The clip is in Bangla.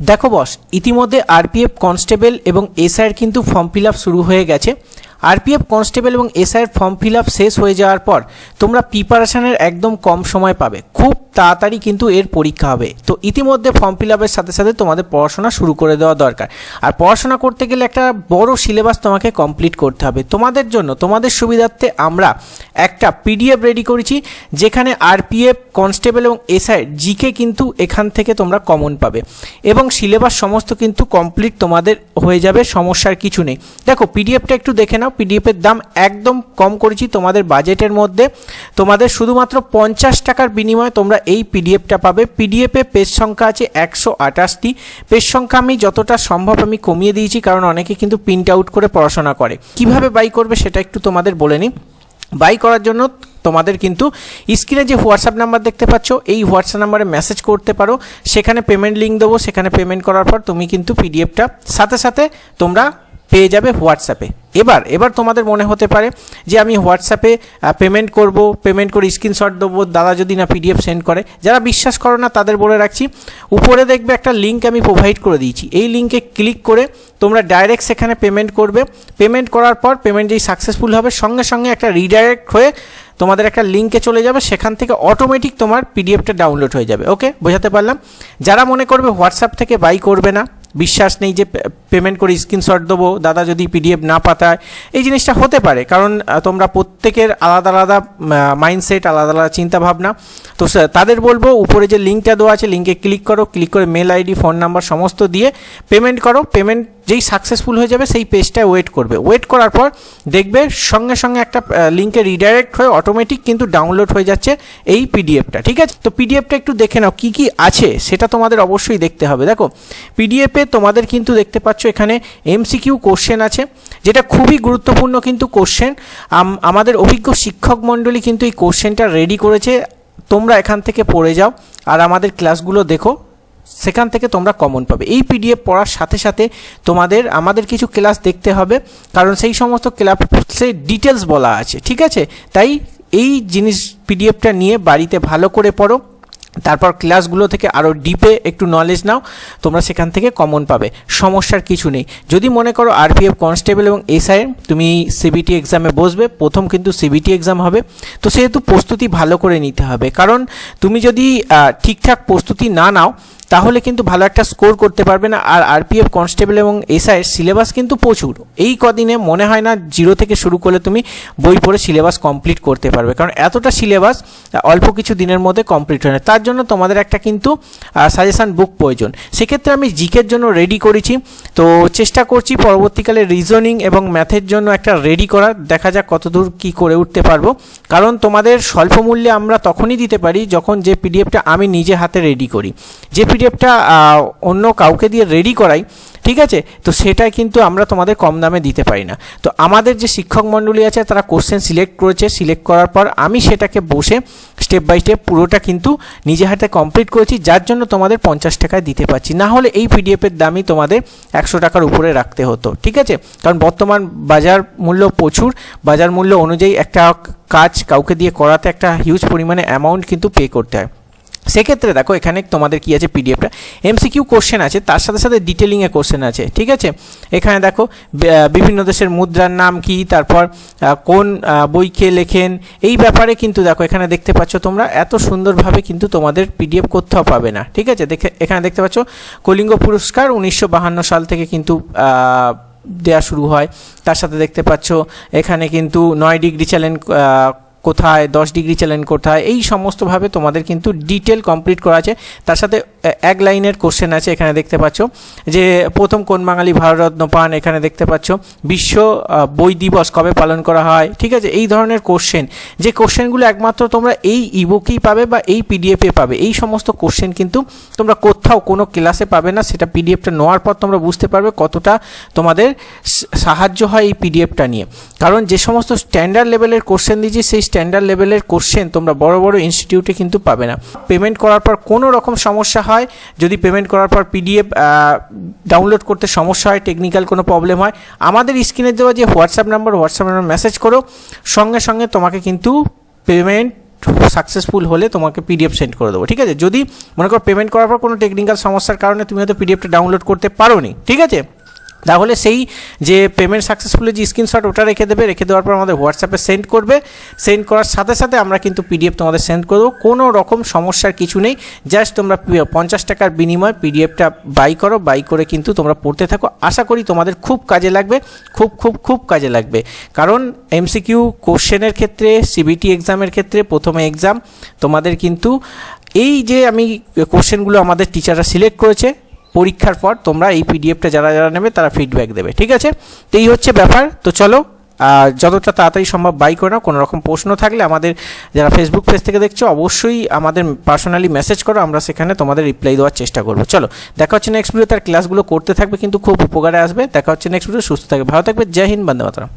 দেখো বস ইতিমধ্যে আরপিএফ কনস্টেবল এবং এসআইয়ের কিন্তু ফর্ম ফিল শুরু হয়ে গেছে। আরপিএফ কনস্টেবল এবং এসআইয়ের ফর্ম ফিল শেষ হয়ে যাওয়ার পর তোমরা প্রিপারেশানের একদম কম সময় পাবে। খুব তাড়াতাড়ি কিন্তু এর পরীক্ষা হবে। তো ইতিমধ্যে ফর্ম ফিল আপের সাথে সাথে তোমাদের পড়াশোনা শুরু করে দেওয়া দরকার। আর পড়াশোনা করতে গেলে একটা বড় সিলেবাস তোমাকে কমপ্লিট করতে হবে। তোমাদের জন্য, তোমাদের সুবিধার্থে আমরা একটা পিডিএফ রেডি করেছি, যেখানে আরপিএফ কনস্টেবল এবং এসআই জিকে কিন্তু এখান থেকে তোমরা কমন পাবে। এবং সিলেবাস সমস্ত কিন্তু কমপ্লিট তোমাদের হয়ে যাবে, সমস্যার কিছু নেই। দেখো পিডিএফটা একটু দেখে নাও। পিডিএফের দাম একদম কম করেছি তোমাদের বাজেটের মধ্যে। তোমাদের শুধুমাত্র পঞ্চাশ টাকার বিনিময়ে তোমরা এই পিডিএফটা পাবে। পিডিএফে পেজ সংখ্যা আছে একশো আঠাশটি। পেজ সংখ্যা আমি যতটা সম্ভব আমি কমিয়ে দিয়েছি, কারণ অনেকে কিন্তু প্রিন্ট আউট করে পড়াশোনা করে। কীভাবে বাই করবে সেটা একটু তোমাদের বলে নিই। বাই করার জন্য তোমাদের কিন্তু স্ক্রিনে যে হোয়াটসঅ্যাপ নাম্বার দেখতে পাচ্ছ, এই হোয়াটসঅ্যাপ নাম্বারে মেসেজ করতে পারো। সেখানে পেমেন্ট লিঙ্ক দেবো, সেখানে পেমেন্ট করার পর তুমি কিন্তু পিডিএফটা সাথে সাথে তোমরা পেয়ে যাবে হোয়াটসঅ্যাপে এবার এবার তোমাদের মনে হতে পারে যে আমি হোয়াটসঅ্যাপে পেমেন্ট করব পেমেন্ট করে স্ক্রিনশট দেবো, দাদা যদি না পিডিএফ সেন্ড করে। যারা বিশ্বাস করো না, তাদের বলে রাখছি, উপরে দেখবে একটা লিঙ্ক আমি প্রোভাইড করে দিয়েছি। এই লিঙ্কে ক্লিক করে তোমরা ডাইরেক্ট সেখানে পেমেন্ট করবে। পেমেন্ট করার পর পেমেন্ট যেই সাকসেসফুল হবে, সঙ্গে সঙ্গে একটা রিডাইরেক্ট হয়ে তোমাদের একটা লিঙ্কে চলে যাবে। সেখান থেকে অটোমেটিক তোমার পিডিএফটা ডাউনলোড হয়ে যাবে। ওকে বোঝাতে পারলাম? যারা মনে করবে হোয়াটসঅ্যাপ থেকে বাই করবে না বিশ্বাস নেই যে পেমেন্ট করে স্ক্রিনশট দেবো, দাদা যদি পিডিএফ না পাতায় এই জিনিসটা হতে পারে। কারণ তোমরা প্রত্যেকের আলাদা আলাদা মাইন্ডসেট আলাদা আলাদা চিন্তাভাবনা। তো তাদের বলব, উপরে যে লিঙ্কটা দেওয়া আছে লিঙ্কে ক্লিক করো ক্লিক করে মেল আইডি ফোন নাম্বার সমস্ত দিয়ে পেমেন্ট করো। পেমেন্ট যেই সাকসেসফুল হয়ে যাবে সেই পেজটায় ওয়েট করবে। ওয়েট করার পর দেখবে সঙ্গে সঙ্গে একটা লিঙ্কে রিডাইরেক্ট হয়ে অটোমেটিক কিন্তু ডাউনলোড হয়ে যাচ্ছে এই পিডিএফটা ঠিক আছে? তো পিডিএফটা একটু দেখে নাও, কী কী আছে সেটা তোমাদের অবশ্যই দেখতে হবে। দেখো পিডিএফে তোমাদের কিন্তু দেখতে পাচ্ছ এখানে এমসিকিউ কোশ্চেন আছে, যেটা খুবই গুরুত্বপূর্ণ কিন্তু কোশ্চেন আমাদের অভিজ্ঞ শিক্ষক মণ্ডলী কিন্তু এই কোশ্চেনটা রেডি করেছে। তোমরা এখান থেকে পড়ে যাও, আর আমাদের ক্লাসগুলো দেখো। সেখান থেকে তোমরা কমন পাবে। এই পিডিএফ পড়ার সাথে সাথে তোমাদের, আমাদের কিছু ক্লাস দেখতে হবে, কারণ সেই সমস্ত ক্লাসে ডিটেলস বলা আছে, ঠিক আছে? তাই এই জিনিস পিডিএফটা নিয়ে বাড়িতে ভালো করে পড়ো, তারপর ক্লাসগুলো থেকে আরও ডিপে একটু নলেজ নাও, তোমরা সেখান থেকে কমন পাবে, সমস্যার কিছু নেই। যদি মনে করো আরপিএফ কনস্টেবল এবং এসআই তুমি সিবিটি এক্সামে বসবে, প্রথম কিন্তু সিবিটি এক্সাম হবে, তো সেহেতু প্রস্তুতি ভালো করে নিতে হবে। কারণ তুমি যদি ঠিকঠাক প্রস্তুতি না নাও তাহলে কিন্তু ভালো একটা স্কোর করতে পারবে না। আর আরপিএফ কনস্টেবল এবং এসআই সিলেবাস কিন্তু প্রচুর। এই কদিনে মনে হয় না জিরো থেকে শুরু করলে তুমি বই পড়ে সিলেবাস কমপ্লিট করতে পারবে। কারণ এতটা সিলেবাস অল্প কিছু দিনের মধ্যে কমপ্লিট হয় না। তার জন্য তোমাদের একটা কিন্তু সাজেশান বুক প্রয়োজন। সেক্ষেত্রে আমি জিকের জন্য রেডি করেছি। তো চেষ্টা করছি পরবর্তীকালে রিজনিং এবং ম্যাথের জন্য একটা রেডি করার। দেখা যাক কতদূর কি করে উঠতে পারব। কারণ তোমাদের স্বল্প মূল্যে আমরা তখনই দিতে পারি যখন যে পিডিএফটা আমি নিজে হাতে রেডি করি। যে পিডিএফটা অন্য কাউকে দিয়ে রেডি করাই, ঠিক আছে? তো সেটাই কিন্তু আমরা তোমাদের কম দামে দিতে পারি না। তো আমাদের যে শিক্ষক মণ্ডলী আছে, তারা কোশ্চেন সিলেক্ট করেছে। সিলেক্ট করার পর আমি সেটাকে বসে স্টেপ বাই স্টেপ পুরোটা কিন্তু নিজে হাতে কমপ্লিট করেছি। যার জন্য তোমাদের পঞ্চাশ টাকায় দিতে পারছি। না হলে এই পিডিএফের দামই তোমাদের একশো টাকার উপরে রাখতে হতো, ঠিক আছে? কারণ বর্তমান বাজার মূল্য প্রচুর। বাজার মূল্য অনুযায়ী একটা কাজ কাউকে দিয়ে করাতে একটা হিউজ পরিমাণে অ্যামাউন্ট কিন্তু পে করতে হয়। সেক্ষেত্রে দেখো এখানে তোমাদের কি আছে পিডিএফটা এমসিকিউ কোশ্চেন আছে তার সাথে সাথে ডিটেলিংয়ে কোশ্চেন আছে ঠিক আছে? এখানে দেখো বিভিন্ন দেশের মুদ্রার নাম কি তারপর কোন আহ, বই কে লেখেন এই ব্যাপারে কিন্তু দেখো এখানে দেখতে পাচ্ছ তোমরা এত সুন্দরভাবে কিন্তু তোমাদের পিডিএফ কোথাও পাবে না ঠিক আছে? দেখে এখানে দেখতে পাচ্ছ কলিঙ্গ পুরস্কার উনিশশো সাল থেকে কিন্তু দেওয়া শুরু হয়। তার সাথে দেখতে পাচ্ছ এখানে কিন্তু নয় ডিগ্রি চ্যালেঞ্জ কোথায়, দশ ডিগ্রি চ্যালেঞ্জ কোথায়, এই সমস্তভাবে তোমাদের কিন্তু ডিটেল কমপ্লিট করা আছে। তার সাথে এক লাইনের কোশ্চেন আছে, এখানে দেখতে পাচ্ছ যে প্রথম কোন বাঙালি ভারতরত্ন পান, এখানে দেখতে পাচ্ছ বিশ্ব বই দিবস কবে পালন করা হয়, ঠিক আছে? এই ধরনের কোশ্চেন যে কোশ্চেনগুলো একমাত্র তোমরা এই ইবুকেই পাবে বা এই পিডিএফে পাবে, এই সমস্ত কোশ্চেন কিন্তু তোমরা কোথাও কোনো ক্লাসে পাবে না, সেটা পিডিএফটা নেওয়ার পর তোমরা বুঝতে পারবে কতটা তোমাদের সাহায্য হয় এই পিডিএফটা নিয়ে। কারণ যে সমস্ত স্ট্যান্ডার্ড লেভেলের কোশ্চেন দিয়েছি, সেই স্ট্যান্ডার্ড লেভেলের কোশ্চেন তোমরা বড় বড় ইনস্টিটিউটে কিন্তু পাবে না। পেমেন্ট করার পর কোনো রকম সমস্যা হয় যদি পেমেন্ট করার পর পিডিএফ ডাউনলোড করতে সমস্যা হয় টেকনিক্যাল কোনো প্রবলেম হয়, আমাদের স্ক্রিনে দেওয়া যে WhatsApp number WhatsApp number message করো, সঙ্গে সঙ্গে তোমাকে কিন্তু পেমেন্ট সাকসেসফুল হলে তোমাকে পিডিএফ সেন্ড করে দেবো, ঠিক আছে? যদি মনে করো পেমেন্ট করার পর কোনো টেকনিক্যাল সমস্যার কারণে তুমি হয়তো পিডিএফটা ডাউনলোড করতে পারো নি ঠিক আছে? তাহলে সেই যে পেমেন্ট সাকসেসফুলের যে স্ক্রিনশট ওটা রেখে দেবে, রেখে দেওয়ার পর আমাদের হোয়াটসঅ্যাপে সেন্ড করবে। সেন্ড করার সাথে সাথে আমরা কিন্তু পিডিএফ তোমাদের সেন্ড করে দেবো। কোনো রকম সমস্যার কিছু নেই। জাস্ট তোমরা পঞ্চাশ টাকার বিনিময়ে পিডিএফটা বাই করো। বাই করে কিন্তু তোমরা পড়তে থাকো। আশা করি তোমাদের খুব কাজে লাগবে। খুব খুব খুব কাজে লাগবে। কারণ এমসিকিউ কোশ্চেনের ক্ষেত্রে সিবিটি এক্সামের ক্ষেত্রে, প্রথমে এক্সাম তোমাদের কিন্তু এই যে আমি কোশ্চেনগুলো আমাদের টিচাররা সিলেক্ট করেছে পরীক্ষার পর তোমরা এই পিডিএফটা যারা যারা নেবে তারা ফিডব্যাক দেবে, ঠিক আছে? তো এই হচ্ছে ব্যাপার। তো চলো যতটা তাড়াতাড়ি সম্ভব বাই করে নাও, কোনো রকম প্রশ্ন থাকলে আমাদের যারা ফেসবুক পেজ থেকে দেখছ, অবশ্যই আমাদের পার্সোনালি মেসেজ করো, আমরা সেখানে তোমাদের রিপ্লাই দেওয়ার চেষ্টা করব। চলো, দেখা হচ্ছে নেক্সট ভিডিও তার ক্লাসগুলো করতে থাকবে, কিন্তু খুব উপকারে আসবে। দেখা হচ্ছে নেক্সট ভিডিও সুস্থ থাকবে, ভালো থাকবে, জয় হিন্দ, বন্দে মাতরম।